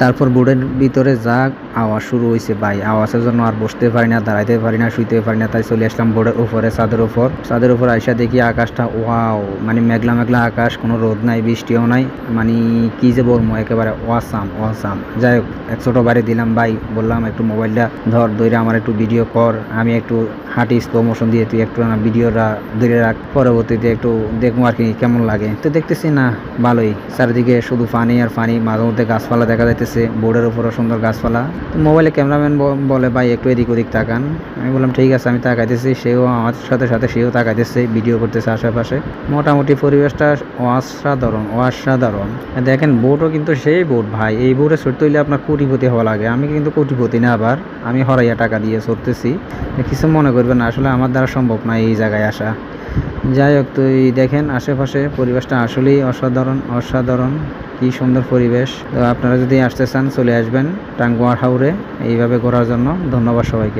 তারপর বোর্ডের ভিতরে যা আওয়াজ শুরু হয়েছে ভাই, আওয়াজের জন্য আর বসতে পারি না, দাঁড়াইতে পারি না, শুইতে পারি না, তাই চলে আসলাম বোর্ডের উপরে, ছাদের উপর। ছাদের উপর আইসা দেখি আকাশটা, ওয়াও মানে মেঘলা মেঘলা আকাশ, কোনো রোদ নাই, বৃষ্টিও নাই মানে কি যে বলব, একেবারে ওয়াসাম ওয়াসাম যাই হোক, এক ছোট বাড়ি দিলাম, ভাই, বললাম একটু মোবাইলটা ধর ধরে আমার একটু ভিডিও কর, আমি একটু হাঁটি স্লো মোশন দিয়ে তুই একটু আমার ভিডিওটা ধরে রাখ, পরবর্তীতে একটু দেখব আর কি, কেমন লাগে। তো দেখতেছি না, ভালোই, চারিদিকে শুধু পানি আর পানি, মাঝে মধ্যে গাছপালা দেখা যাইতেছে। বোর্ডের উপরও সুন্দর গাছপালা। মোবাইলে ক্যামেরাম্যান বলে, ভাই, একটু এদিক ওদিক তাকান। আমি বললাম, ঠিক আছে, আমি তাকাইতেছি। সেও আমার সাথে সাথে সেও তাকাইতেছে ভিডিও করতেছে আশেপাশে। মোটামুটি পরিবেশটা অসাধারণ অসাধারণ। দেখেন, বোটও কিন্তু সেই বোট, ভাই। এই বোটে চড়তে হইলে আপনার কোটিপতি হওয়া লাগে। আমি কিন্তু কোটিপতি না আবার। আমি হরাইয়া টাকা দিয়ে চড়তেছি কিছু মনে করবেন আসলে আমার দ্বারা সম্ভব না এই জায়গায় আসা। যাই হোক তুই দেখেন আশেপাশে পরিবেশটা আসলেই অসাধারণ অসাধারণ। কি সুন্দর পরিবেশ। তো আপনারা যদি আসতে চান, চলে আসবেন টাঙ্গুয়ার হাউরে এইভাবে ঘোরার জন্য ধন্যবাদ সবাইকে।